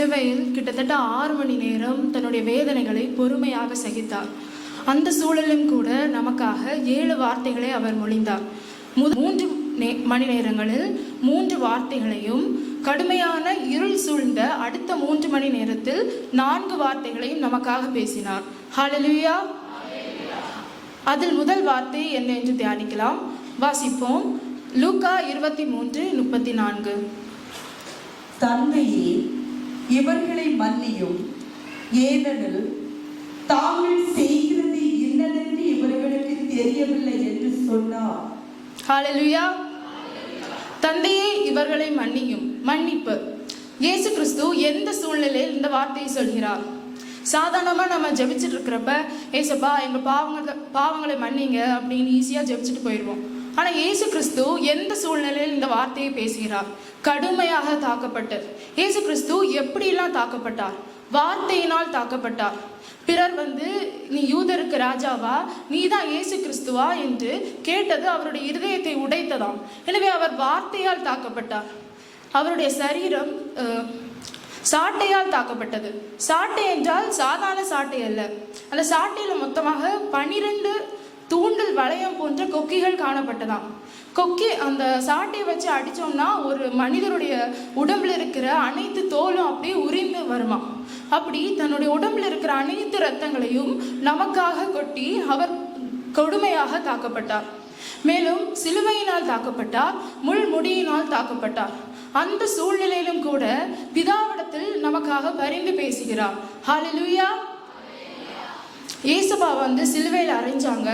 சிலுவையில் கிட்டத்தட்ட ஆறு மணி நேரம் தன்னுடைய வேதனைகளை பொறுமையாக சகித்தார். அந்த சூழலிலும் கூட நமக்காக ஏழு வார்த்தைகளை அவர் மொழிந்தார். மு- மூன்று நே மணி நேரங்களில் மூன்று வார்த்தைகளையும் கடுமையான இருள் சூழ்ந்த அடுத்த மூன்று மணி நேரத்தில் நான்கு வார்த்தைகளையும் நமக்காக பேசினார். ஹலலுயா அதில் முதல் வார்த்தை என்ன என்று தியானிக்கலாம். வாசிப்போம். லூக்கா இருபத்தி மூன்று முப்பத்தி நான்கு. தந்தையே இவர்களை மன்னியும். ஏனெனில் தாங்கள் செய்கிறது இன்னதென்று இவர்களுக்கு தெரியவில்லை என்று சொன்னார். ஹalleluya தந்தையே இவர்களை மன்னியும். மன்னிப்பு. இயேசு கிறிஸ்து எந்த சூழ்நிலையில் இந்த வார்த்தையை சொல்கிறார்? சாதாரணமாக நம்ம ஜெபிச்சுட்டு இருக்கிறப்ப ஏசப்பா எங்கள் பாவங்க பாவங்களை மன்னிங்க அப்படின்னு ஈஸியாக ஜெபிச்சுட்டு போயிடுவோம். ஆனால் இயேசு கிறிஸ்து எந்த சூழ்நிலையில் இந்த வார்த்தையை பேசுகிறார்? கடுமையாக தாக்கப்பட்டு இயேசு கிறிஸ்து எப்படிலாம் தாக்கப்பட்டார்? வார்த்தையினால் தாக்கப்பட்டார். பிறர் வந்து நீ யூதருக்கு ராஜாவா? நீ தான் இயேசு கிறிஸ்துவா என்று கேட்டது அவருடைய இருதயத்தை உடைத்ததாம். எனவே அவர் வார்த்தையால் தாக்கப்பட்டார். அவருடைய சரீரம் சாட்டையால் தாக்கப்பட்டது. சாட்டை என்றால் சாதாரண சாட்டை அல்ல. அந்த சாட்டையில் மொத்தமாக பனிரெண்டு தூண்டில் வளையம் போன்ற கொக்கிகள் காணப்பட்டதாம். கொக்கி அந்த சாட்டையை வச்சு அடித்தோம்னா ஒரு மனிதருடைய உடம்புல இருக்கிற அனைத்து தோலும் அப்படியே உரிந்து வருமா அப்படி தன்னுடைய உடம்புல இருக்கிற அனைத்து ரத்தங்களையும் நமக்காக கொட்டி அவர் கொடுமையாக தாக்கப்பட்டார். மேலும் சிலுவையினால் தாக்கப்பட்டார் முள்முடியினால் தாக்கப்பட்டார். அந்த சூழ்நிலையிலும் கூட பிதாவிடத்தில் நமக்காக பரிந்து பேசுகிறார். ஹalleluya இயேசுபா வந்து சிலுவையில் அரைஞ்சாங்க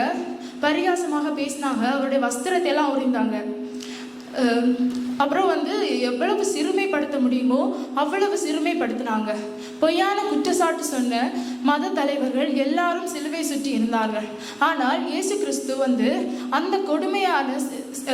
பரிகாசமாக பேசினாங்க. அவருடைய வஸ்திரத்தை எல்லாம் உரிந்தாங்க. அப்புறம் வந்து எவ்வளவு சிறுமைப்படுத்த முடியுமோ அவ்வளவு சிறுமைப்படுத்தினாங்க. பொய்யான குற்றச்சாட்டு சொன்ன மத தலைவர்கள் எல்லாரும் சிலுவை சுற்றி இருந்தார்கள். ஆனால் இயேசு கிறிஸ்து வந்து அந்த கொடுமையான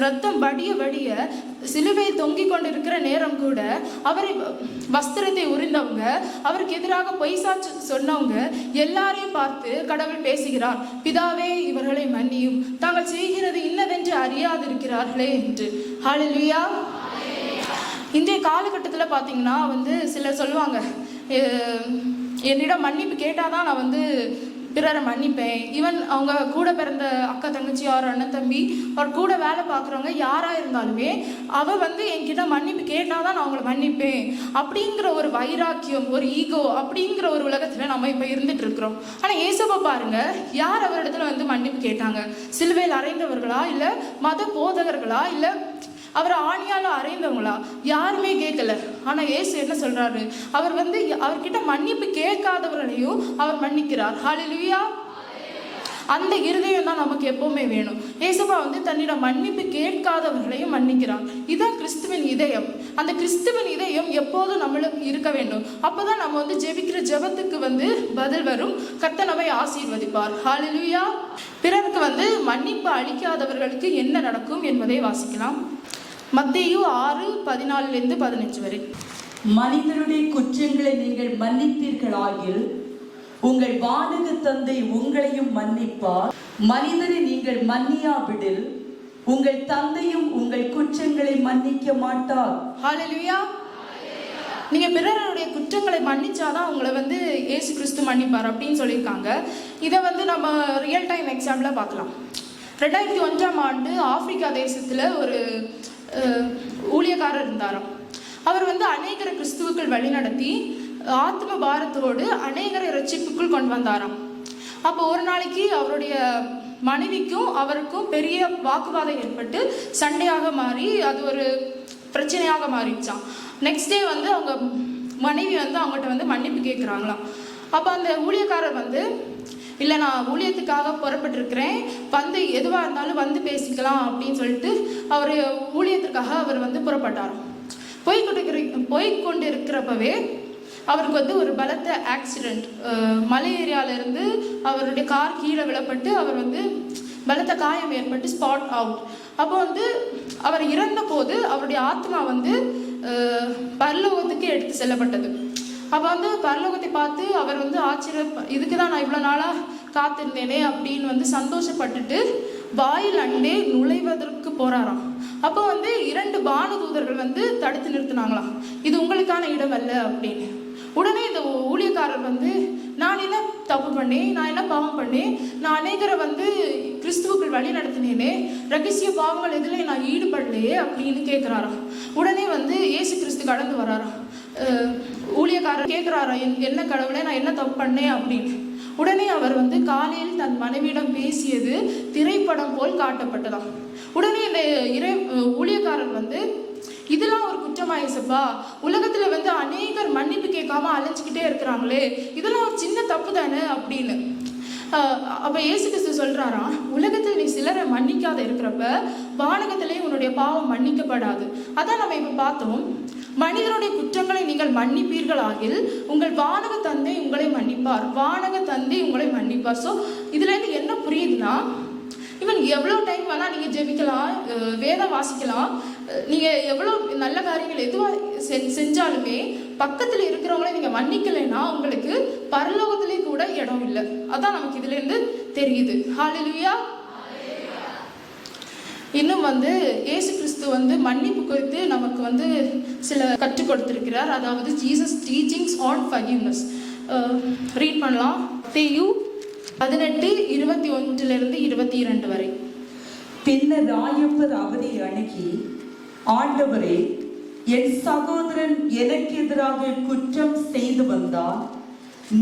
ரத்தம் வடிய வடிய சிலுவை தொங்கிக் கொண்டிருக்கிற நேரம் கூட அவரை வ- வஸ்திரத்தை உரிந்தவங்க அவருக்கு எதிராக பொய் சொன்னவங்க எல்லாரையும் பார்த்து கடவுள் பேசுகிறார். பிதாவே இவர்களை மன்னியும். தாங்கள் செய்கிறது இன்னதென்று அறியாதிருக்கிறார்களே என்று. ஹalleluya இன்றைய காலகட்டத்தில் பார்த்தீங்கன்னா வந்து சிலர் சொல்லுவாங்க என்னிடம் மன்னிப்பு கேட்டால் தான் நான் வந்து பிறரை மன்னிப்பேன். ஈவன் அவங்க கூட பிறந்த அக்கா தங்கச்சி யார் அண்ணன் தம்பி அவர் கூட வேலை பார்க்குறவங்க யாராக இருந்தாலுமே அவள் வந்து என்கிட்ட மன்னிப்பு கேட்டால் தான் நான் அவங்கள மன்னிப்பேன். அப்படிங்கிற ஒரு வைராக்கியம் ஒரு ஈகோ அப்படிங்கிற ஒரு உலகத்தில் நம்ம இப்போ இருந்துட்டு இருக்கிறோம். ஆனால் ஏசப்பா பாருங்க யார் அவரிடத்துல வந்து மன்னிப்பு கேட்டாங்க? சிலுவையில் அறைந்தவர்களா? இல்லை மத போதகர்களா? இல்லை அவர் ஆணியால் அறைந்தவங்களா? யாருமே கேட்கல. ஆனால் ஏசு என்ன சொல்கிறாரு அவர் வந்து அவர்கிட்ட மன்னிப்பு கேட்காதவர்களையும் அவர் மன்னிக்கிறார். ஹாலிலுவியா அந்த இருதயம் தான் நமக்கு எப்பவுமே வேணும். ஏசப்பா வந்து தன்னிடம் மன்னிப்பு கேட்காதவர்களையும் மன்னிக்கிறார். இதுதான் கிறிஸ்துவின் இதயம். அந்த கிறிஸ்துவின் இதயம் எப்போதும் நம்மளுக்கு இருக்க வேண்டும். அப்போதான் நம்ம வந்து ஜெபிக்கிற ஜெபத்துக்கு வந்து பதில் வரும். கத்தனவை ஆசீர்வதிப்பார். ஹாலிலுயா பிறருக்கு வந்து மன்னிப்பு அளிக்காதவர்களுக்கு என்ன நடக்கும் என்பதை வாசிக்கலாம். மத்தேயு ஆறு பதினாலிருந்து பதினஞ்சு வரை. மனிதனுடைய குற்றங்களை நீங்கள் மன்னிப்பீர்களாகில் உங்கள் வானக தந்தை உங்களையும் மன்னிப்பார். மனிதனை நீங்கள் மன்னியாவிடில் உங்கள் தந்தையும் உங்கள் குற்றங்களை மன்னிக்க மாட்டார். ஹalleluya நீங்க பிறருடைய குற்றங்களை மன்னிச்சாதான் உங்களை வந்து இயேசு கிறிஸ்து மன்னிப்பார் அப்படின்னு சொல்லியிருக்காங்க. இதை வந்து நம்ம ரியல் டைம் எக்ஸாம்பிளாக பார்க்கலாம். ரெண்டாயிரத்தி ஒன்றாம் ஆண்டு ஆப்பிரிக்கா தேசத்தில் ஒரு ஊழியக்காரர் இருந்தாராம். அவர் வந்து அநேகரை கிறிஸ்துவுக்குள் வழிநடத்தி ஆத்ம பாரத்தோடு அநேகரை ரட்சிப்புக்குள் கொண்டு வந்தாராம். அப்போ ஒரு நாளைக்கு அவருடைய மனைவிக்கும் அவருக்கும் பெரிய வாக்குவாதம் ஏற்பட்டு சண்டையாக மாறி அது ஒரு பிரச்சனையாக மாறிடுச்சான் நெக்ஸ்ட் டே வந்து அவங்க மனைவி வந்து அவங்ககிட்ட வந்து மன்னிப்பு கேட்குறாங்களாம் அப்போ அந்த ஊழியக்காரர் வந்து இல்லை நான் ஊழியத்துக்காக புறப்பட்டிருக்கிறேன். வந்து எதுவாக இருந்தாலும் வந்து பேசிக்கலாம் அப்படின்னு சொல்லிட்டு அவர் ஊழியத்துக்காக அவர் வந்து புறப்பட்டார் போய்கொண்டிருக்கிற கொண்டிருக்கிற இருக்கிறப்பவே அவருக்கு வந்து ஒரு பலத்த ஆக்சிடெண்ட் மலை ஏரியால இருந்து அவருடைய கார் கீழே விழப்பட்டு அவர் வந்து பலத்த காயம் ஏற்பட்டு ஸ்பாட் அவுட் அப்போ வந்து அவர் இறந்த போது அவருடைய ஆத்மா வந்து அஹ், பரலோகத்துக்கு எடுத்து செல்லப்பட்டது. அப்போ வந்து பரலோகத்தை பார்த்து அவர் வந்து ஆச்சரிய இதுக்கு தான் நான் இவ்வளோ நாளாக காத்திருந்தேனே அப்படின்னு வந்து சந்தோஷப்பட்டுட்டு வாயில் அண்டே நுழைவதற்கு போகிறாராம் அப்போ வந்து இரண்டு பானதூதர்கள் வந்து தடுத்து நிறுத்தினாங்களாம். இது உங்களுக்கான இடம் அல்ல அப்படின்னு. உடனே இந்த ஊழியக்காரர் வந்து நான் என்ன தப்பு பண்ணேன்? நான் என்ன பாவம் பண்ணேன்? நான் அநேகரை வந்து கிறிஸ்துவுக்குள் வழி நடத்தினேனே? ரகசிய பாவங்கள் எதுலையும் நான் ஈடுபடலையே அப்படின்னு கேட்குறாராம் உடனே வந்து இயேசு கிறிஸ்து கடந்து வராராம். ஊழியக்காரர் கேட்குறாரா என்ன கடவுளே நான் என்ன தப்பு பண்ணேன் அப்படின்னு. உடனே அவர் வந்து காலையில் தன் மனைவியிடம் பேசியது திரைப்படம் போல் காட்டப்பட்டதாம். உடனே இந்த இறை ஊழியக்காரர் வந்து இதெல்லாம் ஒரு குற்றமாயிசப்பா உலகத்துல வந்து அநேகர் மன்னிப்பு கேட்காம அலைஞ்சிக்கிட்டே இருக்கிறாங்களே. இதெல்லாம் ஒரு சின்ன தப்பு தானே? அப்படின்னு. அப்போ அப்ப இயேசு கிறிஸ்து சொல்றாராம் உலகத்தில் நீ சிலரை மன்னிக்காத இருக்கிறப்ப வானகத்திலே உன்னுடைய பாவம் மன்னிக்கப்படாது. அதான் நம்ம இப்ப பார்த்தோம். மனிதனுடைய குற்றங்களை நீங்கள் மன்னிப்பீர்களாகில் உங்கள் வானக தந்தை உங்களை மன்னிப்பார். வானக தந்தை உங்களை மன்னிப்பார். ஸோ இதுல இருந்து என்ன புரியுதுன்னா ஈவன் எவ்வளோ டைம் வேணால் நீங்கள் ஜெபிக்கலாம் வேதம் வாசிக்கலாம். நீங்கள் நீங்க எவ்வளோ நல்ல காரியங்கள் எதுவாக செஞ்சாலுமே பக்கத்தில் இருக்கிறவங்கள நீங்கள் மன்னிக்கலைன்னா உங்களுக்கு பரலோகத்திலே கூட இடம் இல்லை. அதான் நமக்கு இதுலேருந்து தெரியுது. ஹாலிலுயா இன்னும் வந்து இயேசு கிறிஸ்து வந்து மன்னிப்பு குறித்து நமக்கு வந்து சில கற்றுக் கொடுத்திருக்கிறார். அதாவது Jesus teachings on forgiveness read பண்ணலாம். தேயு பதினெட்டு இருபத்தி ஒன்றிலிருந்து இருபத்தி இரண்டு வரை. பின்னர் ராயப்பர் அவரை அணுகி ஆண்டவரே என் சகோதரன் எனக்கு எதிராக குற்றம் செய்து வந்தால்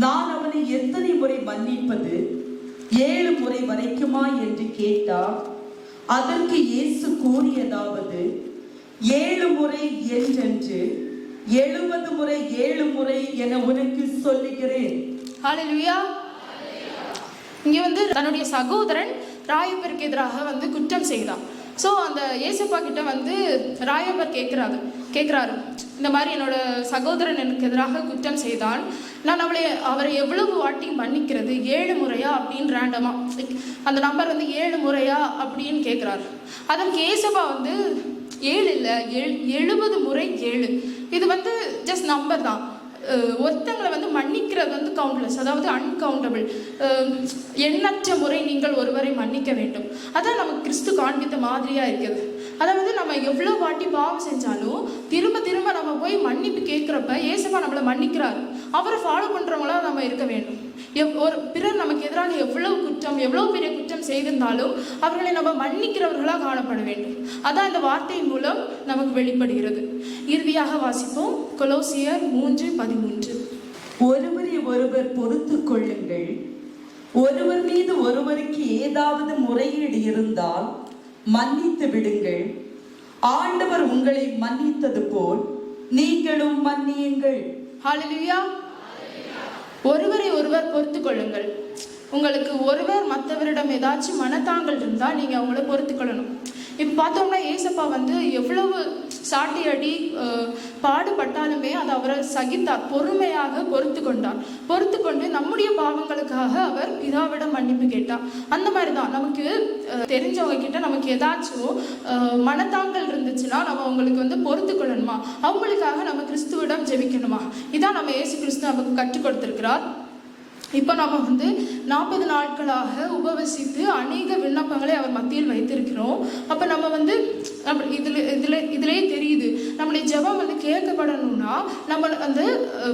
நான் அவனை எத்தனை முறை மன்னிப்பது? ஏழு முறை வரைக்குமா என்று கேட்டால் அதற்கு இயேசு கூறியதாவது ஏழு முறை என்றென்று எழுபது முறை ஏழு முறை என உனக்கு சொல்லுகிறேன். ஹalleluya இங்க வந்து தன்னுடைய சகோதரன் ராயப்பருக்கு எதிராக வந்து குற்றம் செய்தான். ஸோ அந்த ஏசப்பா கிட்ட வந்து ராயப்பர் கேட்குறாரு கேட்குறாரு இந்த மாதிரி என்னோட சகோதரன் எனக்கு எதிராக குற்றம் செய்தான். நான் அவளை அவரை எவ்வளவு வாட்டி மன்னிக்கிறது? ஏழு முறையா அப்படின்னு ரேண்டமா அந்த நம்பர் வந்து ஏழு முறையா அப்படின்னு கேட்குறாரு அதற்கு ஏசப்பா வந்து ஏழு இல்லை எழு எழுபது முறை ஏழு. இது வந்து ஜஸ்ட் நம்பர் தான். ஒருத்தங்களை வந்து மன்னிக்கிறது வந்து கவுண்ட்லெஸ் அதாவது அன்கவுண்டபிள் எண்ணற்ற முறை நீங்கள் ஒருவரை மன்னிக்க வேண்டும். அதான் நமக்கு கிறிஸ்து காண்பித்த மாதிரியாக இருக்குது. அதாவது நம்ம எவ்வளோ வாட்டி பாவம் செஞ்சாலும் திரும்ப திரும்ப நம்ம போய் மன்னிப்பு கேட்குறப்ப ஏசப்பா நம்மளை மன்னிக்கிறாரு. அவரை ஃபாலோ பண்ணுறவங்களா நம்ம இருக்க வேண்டும். எவ் ஒரு பிறர் நமக்கு எதிராக எவ்வளவு குற்றம் எவ்வளவு பெரிய குற்றம் செய்திருந்தாலும் அவர்களை நம்ம மன்னிக்கிறவர்களாக காணப்பட வேண்டும். அதான் இந்த வார்த்தையின் மூலம் நமக்கு வெளிப்படுகிறது. இறுதியாக வாசிப்போம். கொலோசியர் மூன்று பதிமூன்று. ஒருவரை ஒருவர் பொறுத்து கொள்ளுங்கள். ஒருவர் மீது ஒருவருக்கு ஏதாவது முறையீடு இருந்தால் மன்னித்து விடுங்கள். ஆண்டவர் உங்களை மன்னித்தது போல் நீங்களும் மன்னியுங்கள். ஹalleluya ஒருவரை ஒருவர் பொறுத்து கொள்ளுங்கள் உங்களுக்கு ஒருவர் மற்றவரிடம் ஏதாச்சும் மனத்தாங்கள் இருந்தால் நீங்கள் அவங்கள பொறுத்து கொள்ளணும் இப்போ பார்த்தோம்னா ஏசப்பா வந்து எவ்வளவு சாட்டி அடி பாடுபட்டாலுமே அதை அவரை சகித்தார். பொறுமையாக பொறுத்து கொண்டார். பொறுத்து கொண்டு நம்முடைய பாவங்களுக்காக அவர் பிதாவிடம் மன்னிப்பு கேட்டார். அந்த மாதிரி தான் நமக்கு அஹ், தெரிஞ்சவங்க கிட்ட நமக்கு ஏதாச்சும் மனத்தாங்கல் இருந்துச்சுன்னா நம்ம அவங்களுக்கு வந்து பொறுத்து கொள்ளணுமா? அவங்களுக்காக நம்ம கிறிஸ்துவிடம் ஜெபிக்கணுமா? இதான் நம்ம ஏசு கிறிஸ்து நமக்கு கற்றுக் கொடுத்துருக்கிறார். இப்போ நம்ம வந்து நாற்பது நாட்களாக உபவசித்து அநேக விண்ணப்பங்களை அவர் மத்தியில் வைத்திருக்கிறோம். அப்போ நம்ம வந்து நம்ம இதில் இதில் இதிலே தெரியுது. நம்மளுடைய ஜெபம் வந்து கேட்கப்படணும்னா நம்ம வந்து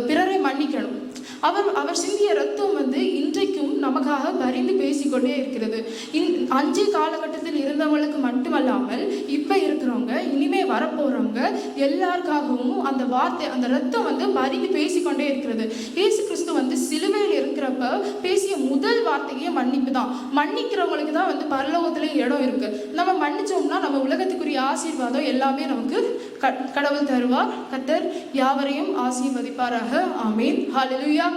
பிறரை மன்னிக்கணும். அவர் அவர் சிந்திய ரத்தம் வந்து இன்றைக்கும் நமக்காக வரிந்து பேசிக்கொண்டே இருக்கிறது. இன் அஞ்சு காலகட்டத்தில் இருந்தவங்களுக்கு மட்டுமல்லாமல் இப்போ இருக்கிறவங்க இனிமே வரப்போறவங்க எல்லாருக்காகவும் அந்த வார்த்தை அந்த ரத்தம் வந்து வரிந்து பேசிக்கொண்டே இருக்கிறது. இயேசு கிறிஸ்து வந்து சிலுவையில் இருக்கிறப்ப பேசிய முதல் வார்த்தையே மன்னிப்பு தான். மன்னிக்கிறவங்களுக்கு தான் வந்து பரலோகத்திலே இடம் இருக்கு. நம்ம மன்னிச்சோம்னா நம்ம உலகத்துக்குரிய ஆசீர்வாதம் எல்லாமே நமக்கு க- கடவுள் தருவார். கத்தர் யாவரையும் ஆசீர்வதிப்பாராக. ஆமீன். ஹalleluya.